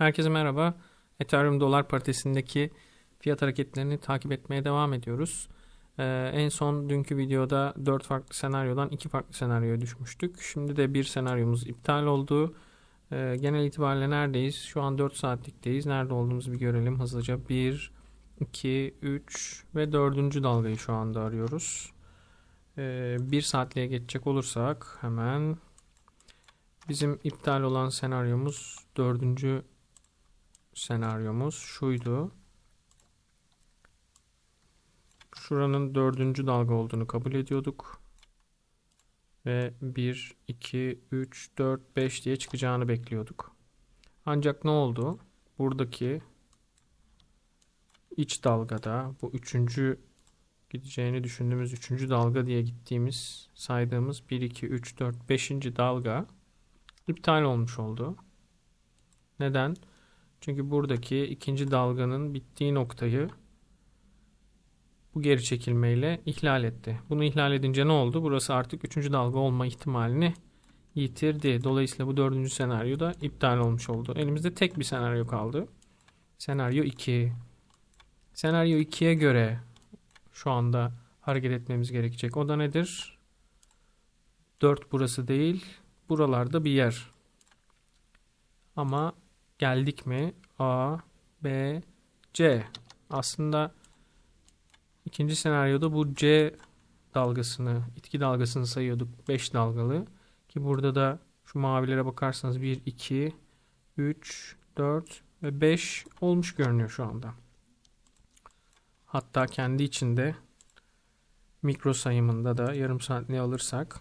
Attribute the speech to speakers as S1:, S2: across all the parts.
S1: Herkese merhaba. Ethereum dolar paritesindeki fiyat hareketlerini takip etmeye devam ediyoruz. Ee, en son dünkü videoda 4 farklı senaryodan 2 farklı senaryoya düşmüştük. Şimdi de bir senaryomuz iptal oldu. Ee, genel itibariyle neredeyiz? Şu an 4 saatlikteyiz. Nerede olduğumuzu bir görelim hızlıca. 1, 2, 3 ve 4. dalgayı şu anda arıyoruz. Ee, 1 saatliğe geçecek olursak hemen bizim iptal olan senaryomuz 4 senaryomuz şuydu. Şuranın dördüncü dalga olduğunu kabul ediyorduk. Ve 1, 2, 3, 4, 5 diye çıkacağını bekliyorduk. Ancak ne oldu? Buradaki iç dalgada bu üçüncü gideceğini düşündüğümüz üçüncü dalga diye gittiğimiz saydığımız 1, 2, 3, 4, 5. dalga iptal olmuş oldu. Neden? Çünkü buradaki ikinci dalganın bittiği noktayı bu geri çekilmeyle ihlal etti. Bunu ihlal edince ne oldu? Burası artık üçüncü dalga olma ihtimalini yitirdi. Dolayısıyla bu dördüncü senaryo da iptal olmuş oldu. Elimizde tek bir senaryo kaldı. Senaryo 2. Senaryo 2'ye göre şu anda hareket etmemiz gerekecek. O da nedir? 4 burası değil. Buralarda bir yer. Ama geldik mi? A, B, C. Aslında ikinci senaryoda bu C dalgasını, itki dalgasını sayıyorduk. 5 dalgalı. Ki burada da şu mavilere bakarsanız 1, 2, 3, 4 ve 5 olmuş görünüyor şu anda. Hatta kendi içinde mikro sayımında da yarım saat ne alırsak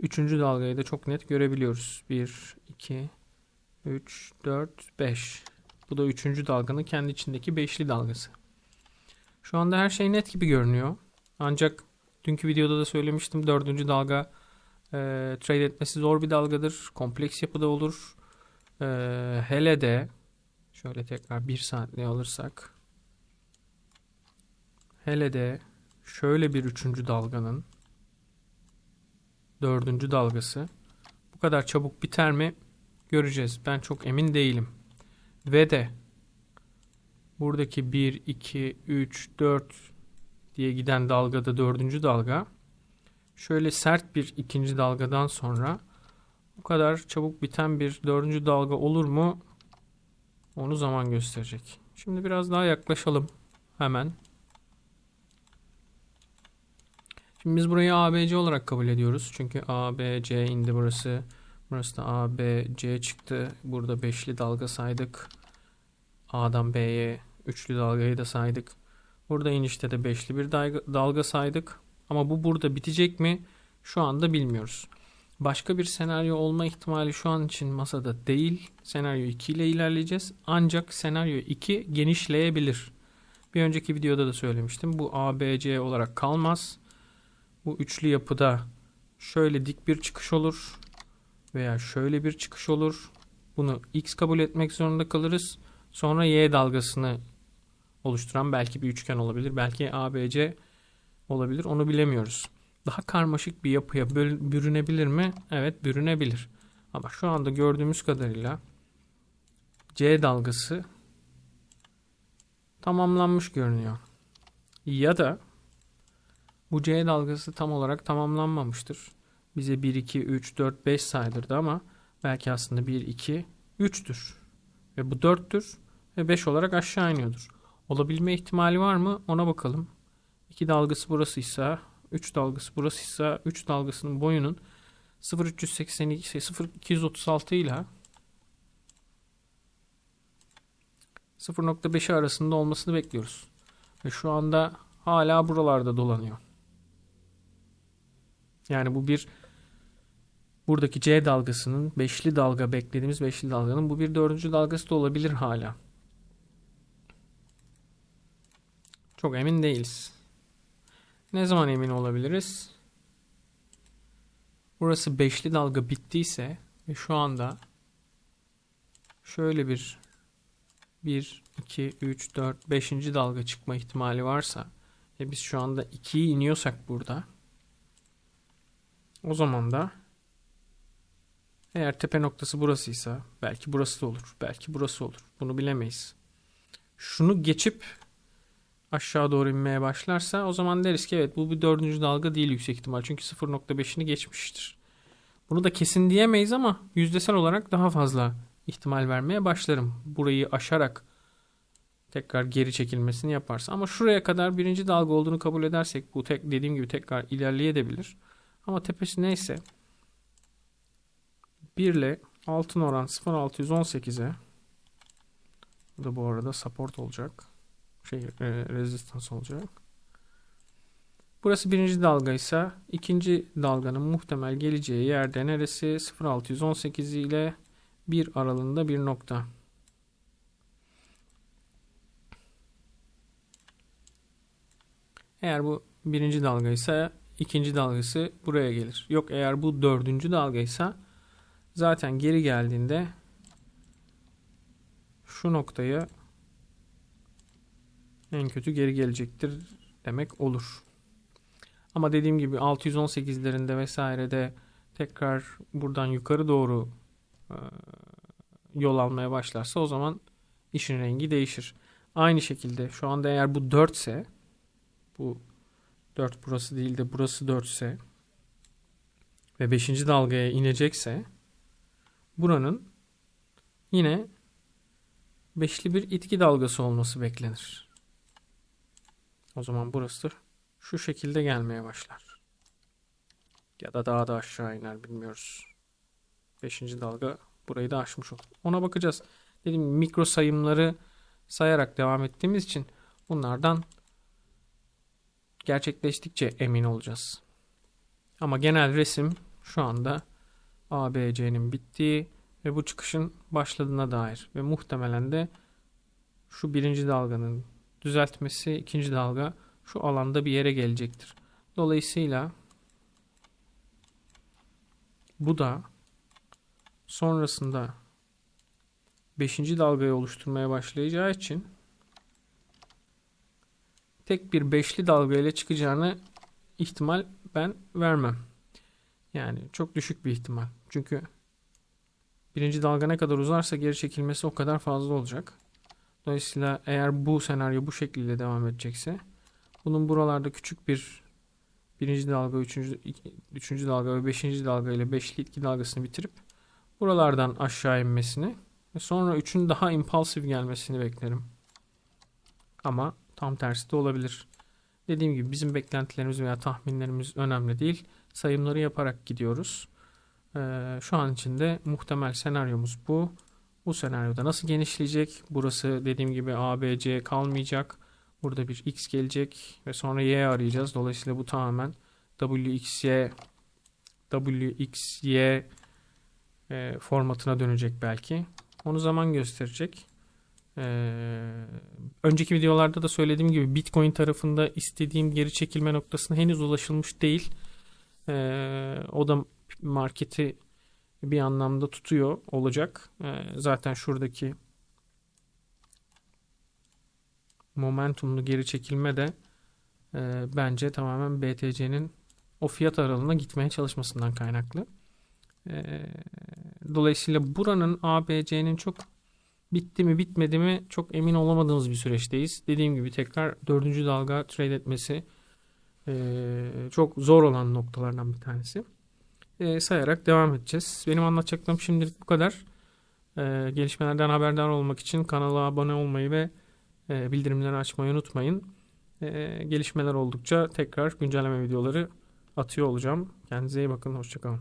S1: üçüncü dalgayı da çok net görebiliyoruz. 1, 2, 3, 4, 5. Bu da üçüncü dalganın kendi içindeki beşli dalgası. Şu anda her şey net gibi görünüyor. Ancak dünkü videoda da söylemiştim dördüncü dalga e, trade etmesi zor bir dalgadır. Kompleks yapıda olur. E, hele de şöyle tekrar bir saatliğe alırsak hele de şöyle bir üçüncü dalganın dördüncü dalgası bu kadar çabuk biter mi göreceğiz. Ben çok emin değilim. Ve de buradaki 1, 2, 3, 4 diye giden dalgada dördüncü dalga şöyle sert bir ikinci dalgadan sonra bu kadar çabuk biten bir dördüncü dalga olur mu? Onu zaman gösterecek. Şimdi biraz daha yaklaşalım hemen. Şimdi biz burayı ABC olarak kabul ediyoruz. Çünkü ABC indi burası. Burası da A, B, C çıktı. Burada beşli dalga saydık. A'dan B'ye üçlü dalgayı da saydık. Burada inişte de beşli bir dalga saydık. Ama bu burada bitecek mi? Şu anda bilmiyoruz. Başka bir senaryo olma ihtimali şu an için masada değil. Senaryo 2 ile ilerleyeceğiz. Ancak senaryo 2 genişleyebilir. Bir önceki videoda da söylemiştim. Bu A, B, C olarak kalmaz. Bu üçlü yapıda şöyle dik bir çıkış olur veya şöyle bir çıkış olur. Bunu x kabul etmek zorunda kalırız. Sonra y dalgasını oluşturan belki bir üçgen olabilir. Belki ABC olabilir. Onu bilemiyoruz. Daha karmaşık bir yapıya bürünebilir mi? Evet bürünebilir. Ama şu anda gördüğümüz kadarıyla C dalgası tamamlanmış görünüyor. Ya da bu C dalgası tam olarak tamamlanmamıştır bize 1, 2, 3, 4, 5 saydırdı ama belki aslında 1, 2, 3'tür. Ve bu 4'tür ve 5 olarak aşağı iniyordur. Olabilme ihtimali var mı? Ona bakalım. 2 dalgası burasıysa, 3 dalgası burasıysa, 3 dalgasının boyunun 0.382, 0.236 ile 0.5'i arasında olmasını bekliyoruz. Ve şu anda hala buralarda dolanıyor. Yani bu bir buradaki C dalgasının beşli dalga beklediğimiz beşli dalganın bu bir dördüncü dalgası da olabilir hala. Çok emin değiliz. Ne zaman emin olabiliriz? Burası beşli dalga bittiyse ve şu anda şöyle bir 1, 2, 3, 4, 5. dalga çıkma ihtimali varsa ve biz şu anda 2'yi iniyorsak burada o zaman da Eğer tepe noktası burasıysa belki burası da olur. Belki burası olur. Bunu bilemeyiz. Şunu geçip aşağı doğru inmeye başlarsa o zaman deriz ki evet bu bir dördüncü dalga değil yüksek ihtimal. Çünkü 0.5'ini geçmiştir. Bunu da kesin diyemeyiz ama yüzdesel olarak daha fazla ihtimal vermeye başlarım. Burayı aşarak tekrar geri çekilmesini yaparsa. Ama şuraya kadar birinci dalga olduğunu kabul edersek bu tek dediğim gibi tekrar ilerleyebilir. Ama tepesi neyse 1 ile altın oran 0.618'e bu da bu arada support olacak. Şey e, resistance olacak. Burası birinci dalga ise ikinci dalganın muhtemel geleceği yerde neresi? 0.618 ile 1 aralığında bir nokta. Eğer bu birinci dalga ise ikinci dalgası buraya gelir. Yok eğer bu dördüncü dalga ise zaten geri geldiğinde şu noktaya en kötü geri gelecektir demek olur. Ama dediğim gibi 618'lerinde vesairede tekrar buradan yukarı doğru e, yol almaya başlarsa o zaman işin rengi değişir. Aynı şekilde şu anda eğer bu 4 ise bu 4 burası değil de burası 4 ise ve 5. dalgaya inecekse buranın yine beşli bir itki dalgası olması beklenir. O zaman burası şu şekilde gelmeye başlar. Ya da daha da aşağı iner bilmiyoruz. Beşinci dalga burayı da aşmış olur. Ona bakacağız. Gibi mikro sayımları sayarak devam ettiğimiz için bunlardan gerçekleştikçe emin olacağız. Ama genel resim şu anda ABC'nin bittiği ve bu çıkışın başladığına dair ve muhtemelen de şu birinci dalganın düzeltmesi ikinci dalga şu alanda bir yere gelecektir. Dolayısıyla bu da sonrasında 5. dalgayı oluşturmaya başlayacağı için tek bir beşli dalga ile çıkacağını ihtimal ben vermem. Yani çok düşük bir ihtimal. Çünkü birinci dalga ne kadar uzarsa geri çekilmesi o kadar fazla olacak. Dolayısıyla eğer bu senaryo bu şekilde devam edecekse bunun buralarda küçük bir birinci dalga, üçüncü, üçüncü dalga ve beşinci dalga ile beşli itki dalgasını bitirip buralardan aşağı inmesini ve sonra üçün daha impulsif gelmesini beklerim. Ama tam tersi de olabilir. Dediğim gibi bizim beklentilerimiz veya tahminlerimiz önemli değil. Sayımları yaparak gidiyoruz. Ee, şu an içinde muhtemel senaryomuz bu. Bu senaryoda nasıl genişleyecek? Burası dediğim gibi ABC kalmayacak. Burada bir x gelecek ve sonra y arayacağız. Dolayısıyla bu tamamen wxy wxy e, formatına dönecek belki. Onu zaman gösterecek. Ee, önceki videolarda da söylediğim gibi Bitcoin tarafında istediğim geri çekilme noktasına henüz ulaşılmış değil. Ee, o da marketi bir anlamda tutuyor olacak. Ee, zaten şuradaki momentumlu geri çekilme de e, bence tamamen BTC'nin o fiyat aralığına gitmeye çalışmasından kaynaklı. E, dolayısıyla buranın ABC'nin çok bitti mi bitmedi mi çok emin olamadığımız bir süreçteyiz. Dediğim gibi tekrar dördüncü dalga trade etmesi e, çok zor olan noktalardan bir tanesi e, sayarak devam edeceğiz. Benim anlatacaklarım şimdilik bu kadar. E, gelişmelerden haberdar olmak için kanala abone olmayı ve e, bildirimleri açmayı unutmayın. E, gelişmeler oldukça tekrar güncelleme videoları atıyor olacağım. Kendinize iyi bakın. Hoşçakalın.